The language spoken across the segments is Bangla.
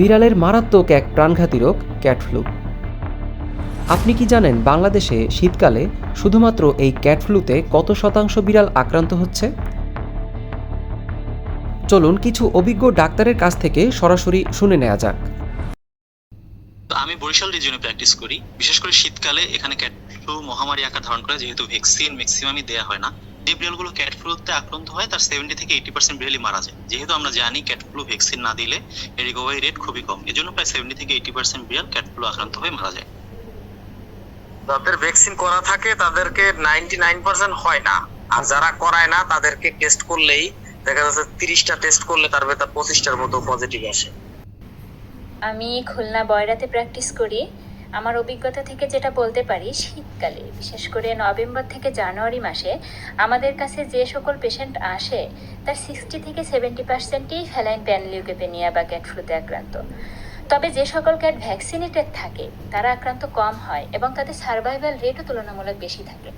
বিড়ালের মারাত্মক এক প্রাণঘাতী রোগ, ক্যাট ফ্লু। আপনি কি জানেন বাংলাদেশে শীতকালে শুধুমাত্র এই ক্যাট ফ্লুতে কত শতাংশ বিড়াল আক্রান্ত হচ্ছে? চলুন কিছু অভিজ্ঞ ডাক্তারের কাছ থেকে সরাসরি শুনে নেওয়া যাক। আমি বরিশাল রিজিয়নে প্র্যাকটিস করি। বিশেষ করে শীতকালে এখানে ক্যাট ফ্লু মহামারী আকার ধারণ করে, যেহেতু ভ্যাকসিন ম্যাক্সিমামই দেওয়া হয় না। যে বিড়ালগুলো ক্যাট ফ্লুতে আক্রান্ত হয় তার সেভেন্টি থেকে এইটি পার্সেন্ট বিড়ালই মারা যায়। যেহেতু আমরা জানি ক্যাট ফ্লু ভ্যাকসিন না দিলে এর রিকভারি রেট খুবই কম। এজন্য প্রায় সেভেন্টি থেকে এইটি পার্সেন্ট বিড়াল ক্যাট ফ্লু আক্রান্ত হয়ে মারা যায়। যাদের ভ্যাকসিন করা থাকে তাদেরকে নাইনটি নাইন পার্সেন্ট হয় না। আর যারা করায় না তাদেরকে টেস্ট করলেই দেখা যাচ্ছে তিরিশটা টেস্ট করলে তার ভেতর পঁচিশটার মতো পজিটিভ আসে। আমি খুলনা বয়রাতে প্র্যাকটিস করি। আমার অভিজ্ঞতা থেকে যেটা বলতে পারি শীতকালে বিশেষ করে নভেম্বর থেকে জানুয়ারি মাসে আমাদের কাছে যে সকল পেশেন্ট আসে তার সিক্সটি থেকে সেভেন্টি পার্সেন্টই ফ্যালাইন প্যানলিউকেপেনিয়া বা ক্যাট ফ্লুতে আক্রান্ত। তবে যে সকল ক্যাট ভ্যাকসিনেটেড থাকে তারা আক্রান্ত কম হয় এবং তাদের সার্ভাইভাল রেটও তুলনামূলক বেশি থাকে।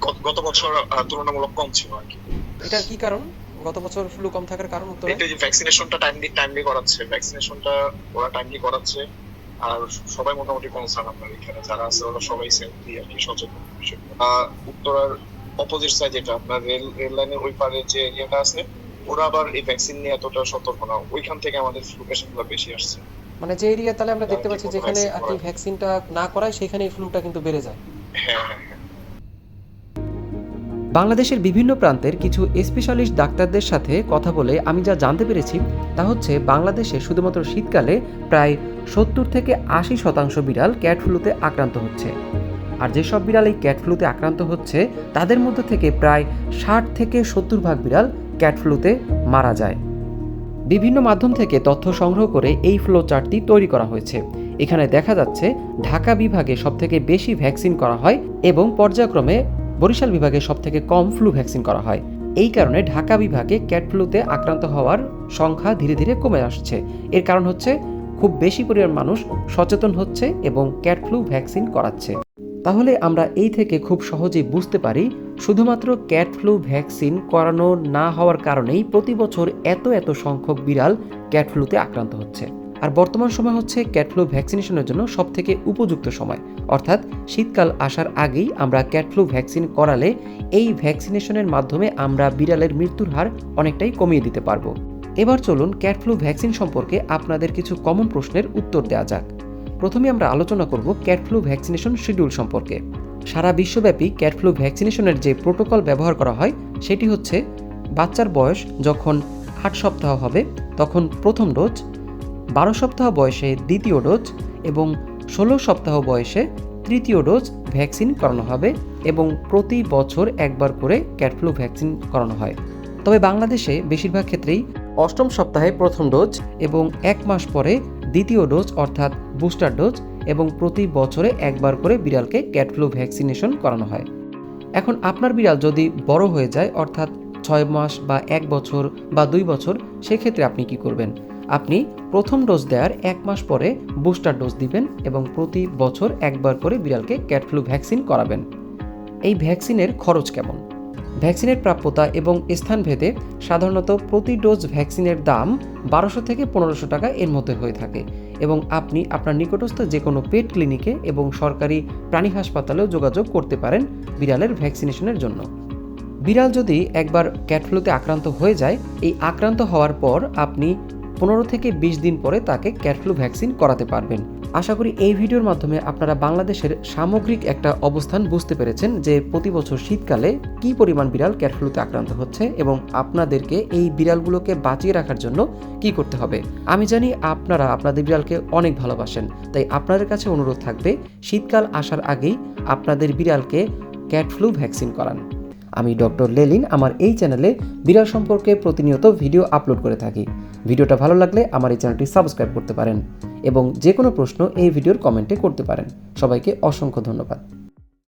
গত- বছর তুলনামূলক কম ছিল আর কি। এটার কি কারণ? গত বছর ফ্লু কম থাকার কারণ উত্তরে? এটা যে ভ্যাকসিনেশনটা টাইমলি টাইমলি করাচ্ছে ভ্যাকসিনেশনটা ওরা টাইমলি করাচ্ছে আর সবাই মোটামুটি কনসার্ন আপনার এখানে যারা আছে ওরা সবাই সেফটি আর কি সচেতন। উত্তরার অপোজিট সাইড যেটা আপনার রেল রেল লাইনের ওই পারে যে এরিয়াটা আছে ওরা আবার এই ভ্যাকসিন নিয়ে এতটা সতর্ক না ওইখান থেকে আমাদের ফ্লু গুলো বেশি আসছে মানে যে এরিয়া তাহলে আমরা দেখতে পাচ্ছি যেখানে আপনি। ভ্যাকসিনটা না করায় সেখানে ফ্লুটা কিন্তু বেড়ে যায় হ্যাঁ হ্যাঁ হ্যাঁ বাংলাদেশের বিভিন্ন প্রান্তের কিছু স্পেশালিস্ট ডাক্তারদের সাথে কথা বলে আমি যা জানতে পেরেছি তা হচ্ছে বাংলাদেশে শুধুমাত্র শীতকালে প্রায় সত্তর থেকে আশি শতাংশ বিড়াল ক্যাট ফ্লুতে আক্রান্ত হচ্ছে। আর যেসব বিড়াল এই ক্যাট ফ্লুতে আক্রান্ত হচ্ছে, তাদের মধ্যে থেকে প্রায় ষাট থেকে সত্তর ভাগ বিড়াল ক্যাট ফ্লুতে মারা যায়। বিভিন্ন মাধ্যম থেকে তথ্য সংগ্রহ করে এই ফ্লো চার্টটি তৈরি করা হয়েছে। এখানে দেখা যাচ্ছে ঢাকা বিভাগে সবথেকে বেশি ভ্যাকসিন করা হয় এবং পর্যায়ক্রমে বরিশাল বিভাগে সবথেকে কম ফ্লু ভ্যাকসিন করা হয়। এই কারণে ঢাকা বিভাগে ক্যাট ফ্লুতে আক্রান্ত হওয়ার সংখ্যা ধীরে ধীরে কমে আসছে। এর কারণ হচ্ছে খুব বেশি পরিমাণ মানুষ সচেতন হচ্ছে এবং ক্যাট ফ্লু ভ্যাকসিন করাচ্ছে। তাহলে আমরা এই থেকে খুব সহজেই বুঝতে পারি, শুধুমাত্র ক্যাট ফ্লু ভ্যাকসিন করানো না হওয়ার কারণেই প্রতি বছর এত এত সংখ্যক বিড়াল ক্যাট ফ্লুতে আক্রান্ত হচ্ছে। আর বর্তমান সময় হচ্ছে ক্যাটফ্লু ভ্যাকসিনেশনের জন্য সবথেকে উপযুক্ত সময়। অর্থাৎ শীতকাল আসার আগেই আমরা ক্যাটফ্লু ভ্যাকসিন করালে এই ভ্যাকসিনেশনের মাধ্যমে আমরা বিড়ালের মৃত্যুর হার অনেকটাই কমিয়ে দিতে পারব। এবার চলুন ক্যাটফ্লু ভ্যাকসিন সম্পর্কে আপনাদের কিছু কমন প্রশ্নের উত্তর দেওয়া যাক। প্রথমে আমরা আলোচনা করব ক্যাটফ্লু ভ্যাকসিনেশন শিডিউল সম্পর্কে। সারা বিশ্বব্যাপী ক্যাটফ্লু ভ্যাকসিনেশনের যে প্রোটোকল ব্যবহার করা হয়, সেটি হচ্ছে বাচ্চার বয়স যখন আট সপ্তাহ হবে, তখন প্রথম ডোজ বারো সপ্তাহ বয়সে দ্বিতীয় ডোজ এবং ষোলো সপ্তাহ বয়সে তৃতীয় ডোজ ভ্যাকসিন করানো হবে এবং প্রতি বছর একবার করে ক্যাটফ্লু ভ্যাকসিন করানো হয়। তবে বাংলাদেশে বেশিরভাগ ক্ষেত্রেই অষ্টম সপ্তাহে প্রথম ডোজ এবং এক মাস পরে দ্বিতীয় ডোজ অর্থাৎ বুস্টার ডোজ এবং প্রতি বছরে একবার করে বিড়ালকে ক্যাটফ্লু ভ্যাকসিনেশন করানো হয়। এখন আপনার বিড়াল যদি বড় হয়ে যায় অর্থাৎ ছয় মাস বা এক বছর বা দুই বছর, সেক্ষেত্রে আপনি কি করবেন? আপনি প্রথম ডোজ দেওয়ার এক মাস পরে বুস্টার ডোজ দিবেন এবং প্রতি বছর একবার করে বিড়ালকে ক্যাটফ্লু ভ্যাকসিন করাবেন। এই ভ্যাকসিনের খরচ কেমন? ভ্যাকসিনের প্রাপ্যতা এবং স্থানভেদে সাধারণত প্রতি ডোজ ভ্যাকসিনের দাম বারোশো থেকে পনেরোশো টাকা এর মধ্যে হয়ে থাকে এবং আপনি আপনার নিকটস্থ যে কোনো পেট ক্লিনিকে এবং সরকারি প্রাণী হাসপাতালেও যোগাযোগ করতে পারেন বিড়ালের ভ্যাকসিনেশনের জন্য। বিড়াল যদি একবার ক্যাটফ্লুতে আক্রান্ত হয়ে যায়, এই আক্রান্ত হওয়ার পর আপনি পনেরো থেকে বিশ দিন পরে তাকে ক্যাটফ্লু ভ্যাকসিন করাতে পারবেন। আশা করি এই ভিডিওর মাধ্যমে আপনারা বাংলাদেশের সামগ্রিক একটা অবস্থান বুঝতে পেরেছেন যে প্রতি বছর শীতকালে কি পরিমাণ বিড়াল ক্যাটফ্লুতে আক্রান্ত হচ্ছে এবং আপনাদেরকে এই বিড়ালগুলোকে বাঁচিয়ে রাখার জন্য কি করতে হবে। আমি জানি আপনারা আপনাদের বিড়ালকে অনেক ভালোবাসেন, তাই আপনাদের কাছে অনুরোধ থাকবে শীতকাল আসার আগেই আপনাদের বিড়ালকে ক্যাটফ্লু ভ্যাকসিন করান। আমি ডক্টর লেলিন, আমার এই চ্যানেলে বিড়াল সম্পর্কে প্রতিনিয়ত ভিডিও আপলোড করে থাকি। ভিডিওটা ভালো লাগলে আমার এই চ্যানেলটি সাবস্ক্রাইব করতে পারেন এবং যে কোনো প্রশ্ন এই ভিডিওর কমেন্টে করতে পারেন। সবাইকে অসংখ্য ধন্যবাদ।